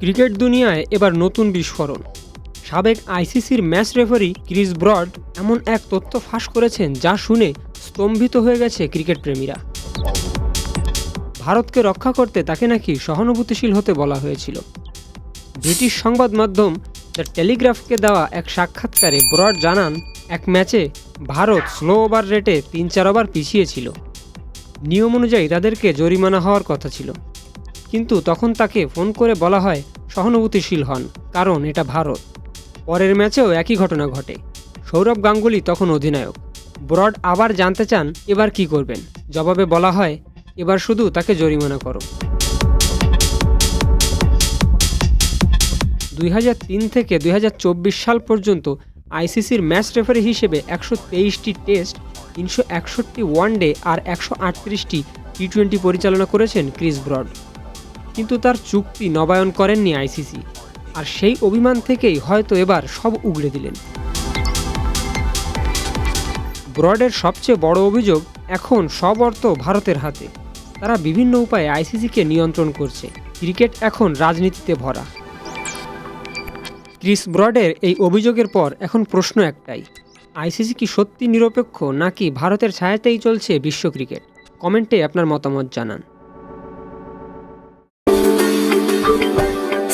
Cricket দুনিয়ায় এবার নতুন বিস্ফোরণ। সাবেক আইসিসির ম্যাচ রেফারি ক্রিস ব্রড এমন এক তথ্য ফাঁস করেছেন যা শুনে স্তম্ভিত হয়ে গেছে ক্রিকেট প্রেমীরা। ভারতকে রক্ষা করতে তাকে নাকি সহানুভূতিশীল হতে বলা হয়েছিল। ব্রিটিশ সংবাদ মাধ্যম দ্য টেলিগ্রাফকে দেওয়া এক সাক্ষাৎকারে ব্রড জানান, এক ম্যাচে ভারত স্লো ওভার রেটে তিন চার ওভার পিছিয়ে ছিল। নিয়ম অনুযায়ী তাদেরকে জরিমানা হওয়ার কথা ছিল। কিন্তু তখন তাকে ফোন করে বলা হয়, সহানুভূতিশীল হন, কারণ এটা ভারত। পরের ম্যাচেও একই ঘটনা ঘটে। সৌরভ গাঙ্গুলি তখন অধিনায়ক। ব্রড আবার জানতে চান, এবার কি করবেন? জবাবে বলা হয়, এবার শুধু তাকে জরিমানা করো। দুই হাজার তিন থেকে দুই হাজার চব্বিশ সাল পর্যন্ত আইসিসির ম্যাচ রেফারি হিসেবে একশো তেইশটি টেস্ট, তিনশো একষট্টি ওয়ানডে আর একশো আটত্রিশটি টি টোয়েন্টি পরিচালনা করেছেন ক্রিস ব্রড। কিন্তু তার চুক্তি নবায়ন করেননি আইসিসি। আর সেই অভিমান থেকেই হয়তো এবার সব উগড়ে দিলেন। ব্রডের সবচেয়ে বড় অভিযোগ, এখন সব অর্থ ভারতের হাতে। তারা বিভিন্ন উপায়ে আইসিসিকে নিয়ন্ত্রণ করছে। ক্রিকেট এখন রাজনীতিতে ভরা। ক্রিস ব্রডের এই অভিযোগের পর এখন প্রশ্ন একটাই, আইসিসি কি সত্যি নিরপেক্ষ নাকি ভারতের ছায়াতেই চলছে বিশ্ব ক্রিকেট? কমেন্টে আপনার মতামত জানান।